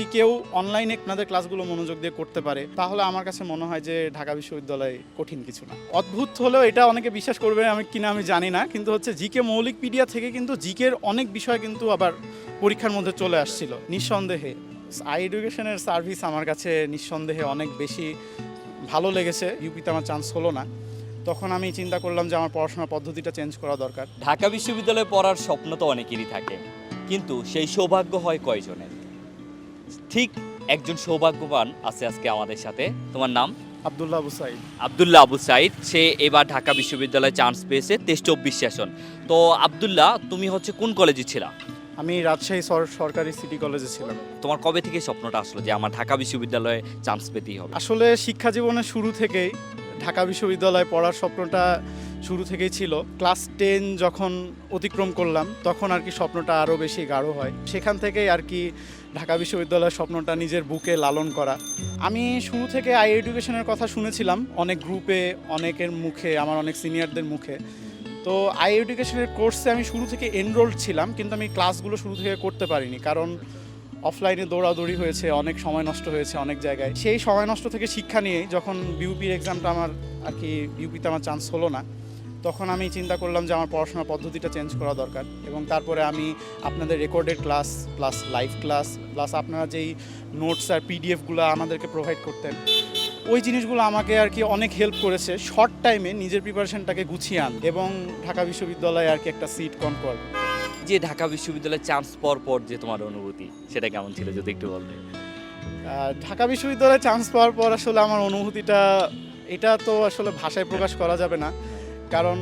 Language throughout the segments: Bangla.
যদি কেউ অনলাইনে আপনাদের ক্লাসগুলো মনোযোগ দিয়ে করতে পারে, তাহলে আমার কাছে মনে হয় যে ঢাকা বিশ্ববিদ্যালয় কঠিন কিছু না। অদ্ভুত হলেও এটা অনেকে বিশ্বাস করবে আমি কিনা আমি জানি না, কিন্তু হচ্ছে জিকে মৌলিক পিডিয়া থেকে কিন্তু জিকের অনেক বিষয় কিন্তু আবার পরীক্ষার মধ্যে চলে আসছিল। নিঃসন্দেহে আই এডুকেশনের সার্ভিস আমার কাছে নিঃসন্দেহে অনেক বেশি ভালো লেগেছে। ইউপিতে আমার চান্স হলো না। তখন আমি চিন্তা করলাম যে আমার পড়াশোনার পদ্ধতিটা চেঞ্জ করা দরকার। ঢাকা বিশ্ববিদ্যালয়ে পড়ার স্বপ্ন তো অনেকেরই থাকে, কিন্তু সেই সৌভাগ্য হয় কয়জনের? ঠিক একজন সৌভাগ্যবান আছে আজকে আমাদের সাথে। তোমার নাম? আবদুল্লাহ আবু সাইদ। আবদুল্লাহ আবু সাইদ সে এবার ঢাকা বিশ্ববিদ্যালয়ে চান্স পেয়েছে তেইশ চব্বিশ সেশন তো আবদুল্লাহ তুমি হচ্ছে কোন কলেজে ছিলা? আমি রাজশাহী সরকারি সিটি কলেজে ছিলাম। তোমার কবে থেকে স্বপ্নটা আসলো যে আমার ঢাকা বিশ্ববিদ্যালয়ে চান্স পেতেই হবে? আসলে শিক্ষা জীবনের শুরু থেকেই ঢাকা বিশ্ববিদ্যালয়ে পড়ার স্বপ্নটা শুরু থেকেই ছিল। ক্লাস টেন যখন অতিক্রম করলাম, তখন আর কি স্বপ্নটা আরও বেশি গাঢ় হয়। সেখান থেকেই আর কি ঢাকা বিশ্ববিদ্যালয়ের স্বপ্নটা নিজের বুকে লালন করা। আমি শুরু থেকে আই এডুকেশনের কথা শুনেছিলাম, অনেক গ্রুপে অনেকের মুখে, আমার অনেক সিনিয়রদের মুখে। তো আই এডুকেশনের কোর্সে আমি শুরু থেকে এনরোল্ড ছিলাম, কিন্তু আমি ক্লাসগুলো শুরু থেকে করতে পারিনি। কারণ অফলাইনে দৌড়াদৌড়ি হয়েছে, অনেক সময় নষ্ট হয়েছে অনেক জায়গায়। সেই সময় নষ্ট থেকে শিক্ষা নিয়ে যখন বিউপির এক্সামটা আমার আর কি বিউপিতে আমার চান্স হলো না তখন আমি চিন্তা করলাম যে আমার পড়াশোনার পদ্ধতিটা চেঞ্জ করা দরকার এবং তারপরে আমি আপনাদের recorded class plus live class plus আপনারা যেই নোটস আর পিডিএফগুলো আমাদেরকে প্রোভাইড করতেন ওই জিনিসগুলো আমাকে আর কি অনেক হেল্প করেছে। শর্ট টাইমে নিজের প্রিপারেশনটাকে গুছিয়ে আন এবং ঢাকা বিশ্ববিদ্যালয়ে আর কি একটা সিট কনফার্ম যে ঢাকা বিশ্ববিদ্যালয়ে চান্স পর পর যে তোমার অনুভূতি সেটা কেমন ছিল যদি একটু বলতে? ঢাকা বিশ্ববিদ্যালয়ে চান্স পাওয়ার পর আসলে আমার অনুভূতিটা এটা তো আসলে ভাষায় প্রকাশ করা যাবে না। কারণ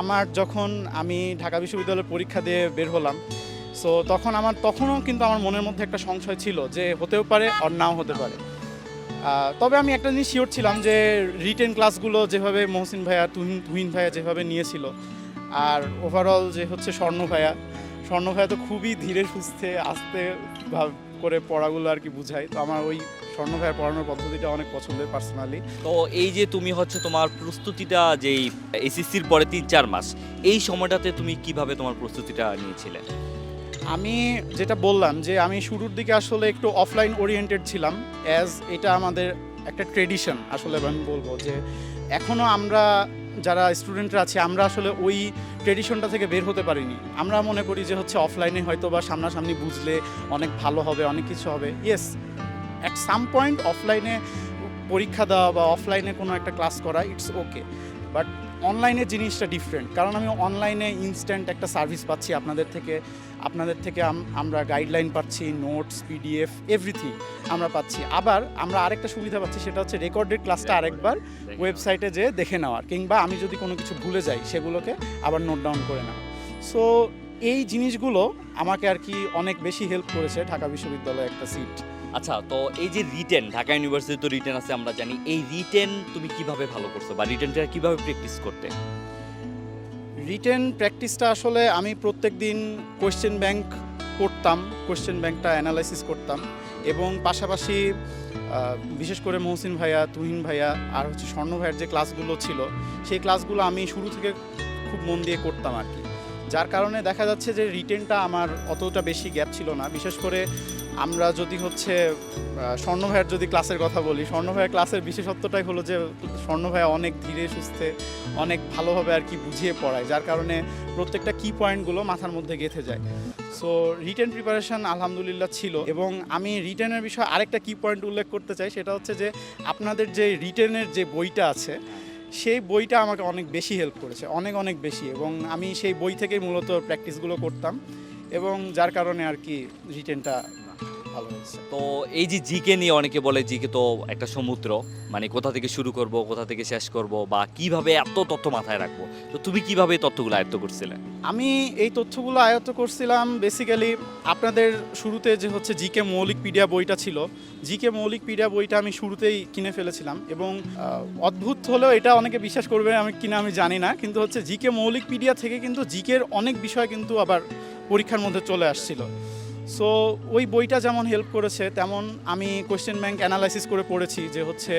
আমার যখন আমি ঢাকা বিশ্ববিদ্যালয়ের পরীক্ষা দিয়ে বের হলাম সো তখন আমার, তখনও কিন্তু আমার মনের মধ্যে একটা সংশয় ছিল যে হতেও পারে আর নাও হতে পারে। তবে আমি একটা জিনিস শিওর ছিলাম যে রিটেন ক্লাসগুলো যেভাবে মহসিন ভাইয়া, তুহিন তুহিন ভাইয়া যেভাবে নিয়েছিল, আর ওভারঅল যে হচ্ছে স্বর্ণ ভাইয়া স্বর্ণ ভাইয়া তো খুবই ধীরে সুস্থে, আস্তে করে পড়াগুলো আর কি বুঝায় তো আমার ওই স্বর্ণ ভাইয়ের পড়ানোর পদ্ধতিটা অনেক পছন্দের পার্সোনালি তো এই যে তুমি হচ্ছে তোমার প্রস্তুতিটা যেই এসএসসির পরে তিন চার মাস এই সময়টাতে তুমি কীভাবে তোমার প্রস্তুতিটা নিয়েছিলে? আমি যেটা বললাম যে আমি শুরুর দিকে আসলে একটু অফলাইন ওরিয়েন্টেড ছিলাম অ্যাজ এটা আমাদের একটা ট্রেডিশন আসলে আমি বলব যে এখনও আমরা যারা স্টুডেন্টরা আছে, আমরা আসলে ওই ট্রেডিশনটা থেকে বের হতে পারিনি। আমরা মনে করি যে হচ্ছে অফলাইনে হয়তো বা সামনাসামনি বুঝলে অনেক ভালো হবে, অনেক কিছু হবে। ইয়েস অ্যাট সাম পয়েন্ট অফলাইনে পরীক্ষা দেওয়া বা অফলাইনে কোনো একটা ক্লাস করা ইটস ওকে বাট অনলাইনের জিনিসটা ডিফারেন্ট কারণ আমি অনলাইনে ইনস্ট্যান্ট একটা সার্ভিস পাচ্ছি আপনাদের থেকে। আপনাদের থেকে আমরা গাইডলাইন পাচ্ছি নোটস পিডিএফ এভরিথিং আমরা পাচ্ছি। আবার আমরা আরেকটা সুবিধা পাচ্ছি সেটা হচ্ছে রেকর্ডেড ক্লাসটা আরেকবার ওয়েবসাইটে যে দেখে নেওয়ার কিংবা আমি যদি কোনো কিছু ভুলে যাই সেগুলোকে আবার নোট ডাউন করে নেওয়া। সো এই জিনিসগুলো আমাকে আর কি অনেক বেশি হেল্প করেছে ঢাকা বিশ্ববিদ্যালয়ে একটা সিট আচ্ছা তো এই যে রিটেন ঢাকা ইউনিভার্সিটি তো রিটেন আছে, আমরা জানি। এই রিটেন তুমি কীভাবে ভালো করছ? বা রিটেনটা কীভাবে প্র্যাকটিস করতে? রিটেন প্র্যাকটিসটা আসলে আমি প্রত্যেক দিন কোয়েশ্চেন ব্যাংক করতাম কোয়েশ্চেন ব্যাংকটা অ্যানালাইসিস করতাম এবং পাশাপাশি বিশেষ করে মহসিন ভাইয়া, তুহিন ভাইয়া আর হচ্ছে স্বর্ণ ভাইয়ের যে ক্লাসগুলো ছিল, সেই ক্লাসগুলো আমি শুরু থেকে খুব মন দিয়ে করতাম আর কি। যার কারণে দেখা যাচ্ছে যে রিটেনটা আমার অতটা বেশি গ্যাপ ছিল না। বিশেষ করে আমরা যদি হচ্ছে আহ, স্বর্ণ ভাইয়ের যদি ক্লাসের কথা বলি স্বর্ণ ভাইয়ের ক্লাসের বিশেষত্বটাই হলো যে স্বর্ণ ভাইয়া অনেক ধীরে সুস্থে অনেক ভালোভাবে আর কি বুঝিয়ে পড়ায় যার কারণে প্রত্যেকটা কি পয়েন্টগুলো মাথার মধ্যে গেঁথে যায়। সো রিটেন প্রিপারেশন আলহামদুলিল্লাহ ছিল এবং আমি রিটেনের বিষয়ে আরেকটা কি পয়েন্ট উল্লেখ করতে চাই সেটা হচ্ছে যে আপনাদের যে রিটেনের যে বইটা আছে সেই বইটা আমাকে অনেক বেশি হেল্প করেছে, অনেক অনেক বেশি এবং আমি সেই বই থেকেই মূলত প্র্যাকটিসগুলো করতাম এবং যার কারণে আর কি রিটেনটা ভালো হয়েছে। তো এই যে জিকে নিয়ে অনেকে বলে জিকে তো একটা সমুদ্র মানে কোথা থেকে শুরু করব কোথা থেকে শেষ করব বা কীভাবে এত তথ্য মাথায় রাখব? তো তুমি কীভাবে এই তথ্যগুলো আয়ত্ত করছিলে? আমি এই তথ্যগুলো আয়ত্ত করছিলাম বেসিক্যালি আপনাদের শুরুতে যে হচ্ছে জিকে মৌলিক পিডিয়া বইটা ছিল জিকে মৌলিক পিডিয়া বইটা আমি শুরুতেই কিনে ফেলেছিলাম এবং অদ্ভুত হলেও এটা অনেকে বিশ্বাস করবে আমি কিনা আমি জানি না কিন্তু হচ্ছে জিকে মৌলিক পিডিয়া থেকে কিন্তু জিকের অনেক বিষয় কিন্তু আবার পরীক্ষার মধ্যে চলে আসছিল। সো ওই বইটা যেমন হেল্প করেছে, তেমন আমি কোয়েশ্চেন ব্যাংক অ্যানালাইসিস করে পড়েছি যে হচ্ছে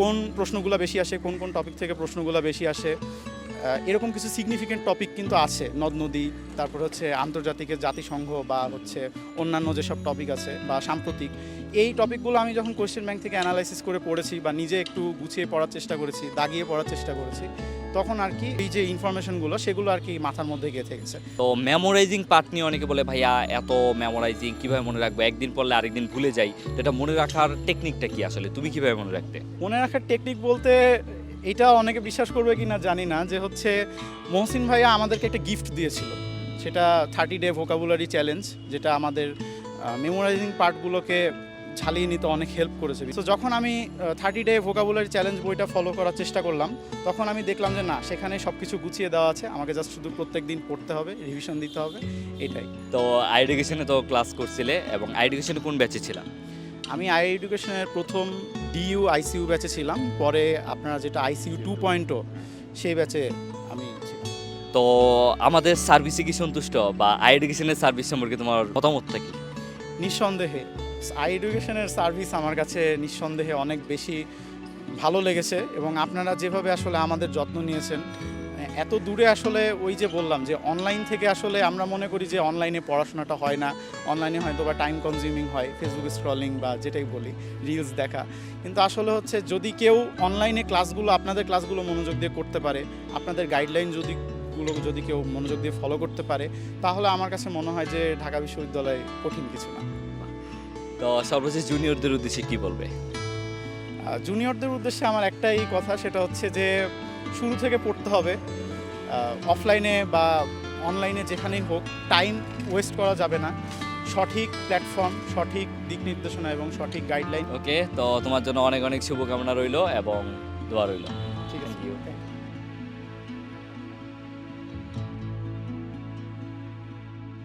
কোন প্রশ্নগুলো বেশি আসে, কোন কোন টপিক থেকে প্রশ্নগুলো বেশি আসে। এরকম কিছু সিগনিফিকেন্ট টপিক কিন্তু আছে, নদ নদী, তারপর হচ্ছে আন্তর্জাতিক জাতিসংঘ বা হচ্ছে অন্যান্য যেসব টপিক আছে বা সাম্প্রতিক। এই টপিকগুলো আমি যখন কোয়েশ্চেন ব্যাংক থেকে অ্যানালাইসিস করে পড়েছি বা নিজে একটু গুছিয়ে পড়ার চেষ্টা করেছি, দাগিয়ে পড়ার চেষ্টা করেছি তখন আর কি এই যে ইনফরমেশনগুলো সেগুলো আর কি মাথার মধ্যে গেঁথে গেছে। তো মেমোরাইজিং পার্ট নিয়ে অনেকে বলে ভাইয়া এত মেমোরাইজিং কীভাবে মনে রাখব? একদিন পড়লে আরেকদিন ভুলে যাই। তো এটা মনে রাখার টেকনিকটা কি আসলে? তুমি কীভাবে মনে রাখতে? মনে রাখার টেকনিক বলতে এটা অনেকে বিশ্বাস করবে কি না জানি না যে হচ্ছে মহসিন ভাইয়া আমাদেরকে একটা গিফট দিয়েছিল। সেটা থার্টি ডে ভোকাবুলারি চ্যালেঞ্জ যেটা আমাদের মেমোরাইজিং পার্টগুলোকে ঝালিয়ে নিতে অনেক হেল্প করেছে। তো যখন আমি থার্টি ডে ভোকাবুলারি চ্যালেঞ্জ বইটা ফলো করার চেষ্টা করলাম তখন আমি দেখলাম যে না সেখানে সব কিছু গুছিয়ে দেওয়া আছে। আমাকে জাস্ট শুধু প্রত্যেক দিন পড়তে হবে রিভিশন দিতে হবে এটাই। তো আই আইডুকেশনে তো ক্লাস করছিলে এবং আইডুকেশনে কোন ব্যাচে ছিলাম? আমি আই এডুকেশনের প্রথম ডিইউ আইসিইউ ব্যাচে ছিলাম পরে আপনারা যেটা আইসিইউ টু পয়েন্টও সেই ব্যাচে আমি তো আমাদের সার্ভিসে কি সন্তুষ্ট বা আই এডুকেশনের সার্ভিস সম্পর্কে তোমার মতামতটা কি? নিঃসন্দেহে। আই এডুকেশনের সার্ভিস আমার কাছে নিঃসন্দেহে অনেক বেশি ভালো লেগেছে এবং আপনারা যেভাবে আসলে আমাদের যত্ন নিয়েছেন, এত দূরে আসলে ওই যে বললাম যে অনলাইন থেকে আসলে আমরা মনে করি যে অনলাইনে পড়াশোনাটা হয় না অনলাইনে হয়তো বা টাইম কনজিউমিং হয় ফেসবুক স্ক্রলিং বা যেটাই বলি রিলস দেখা। কিন্তু আসলে হচ্ছে যদি কেউ অনলাইনে ক্লাসগুলো আপনাদের ক্লাসগুলো মনোযোগ দিয়ে করতে পারে, আপনাদের গাইডলাইন যদি গুলো যদি কেউ মনোযোগ দিয়ে ফলো করতে পারে, তাহলে আমার কাছে মনে হয় যে ঢাকা বিশ্ববিদ্যালয় কঠিন কিছু না। তো সর্বশেষ জুনিয়রদের উদ্দেশ্যে কি বলবে? জুনিয়রদের উদ্দেশ্যে আমার একটাই কথা সেটা হচ্ছে যে শুরু থেকে পড়তে হবে। অফলাইনে বা অনলাইনে যেখানেই হোক টাইম ওয়েস্ট করা যাবে না। সঠিক প্ল্যাটফর্ম সঠিক দিক নির্দেশনা এবং সঠিক গাইডলাইন ওকে তো তোমার জন্য অনেক অনেক শুভকামনা রইল এবং দোয়া রইল।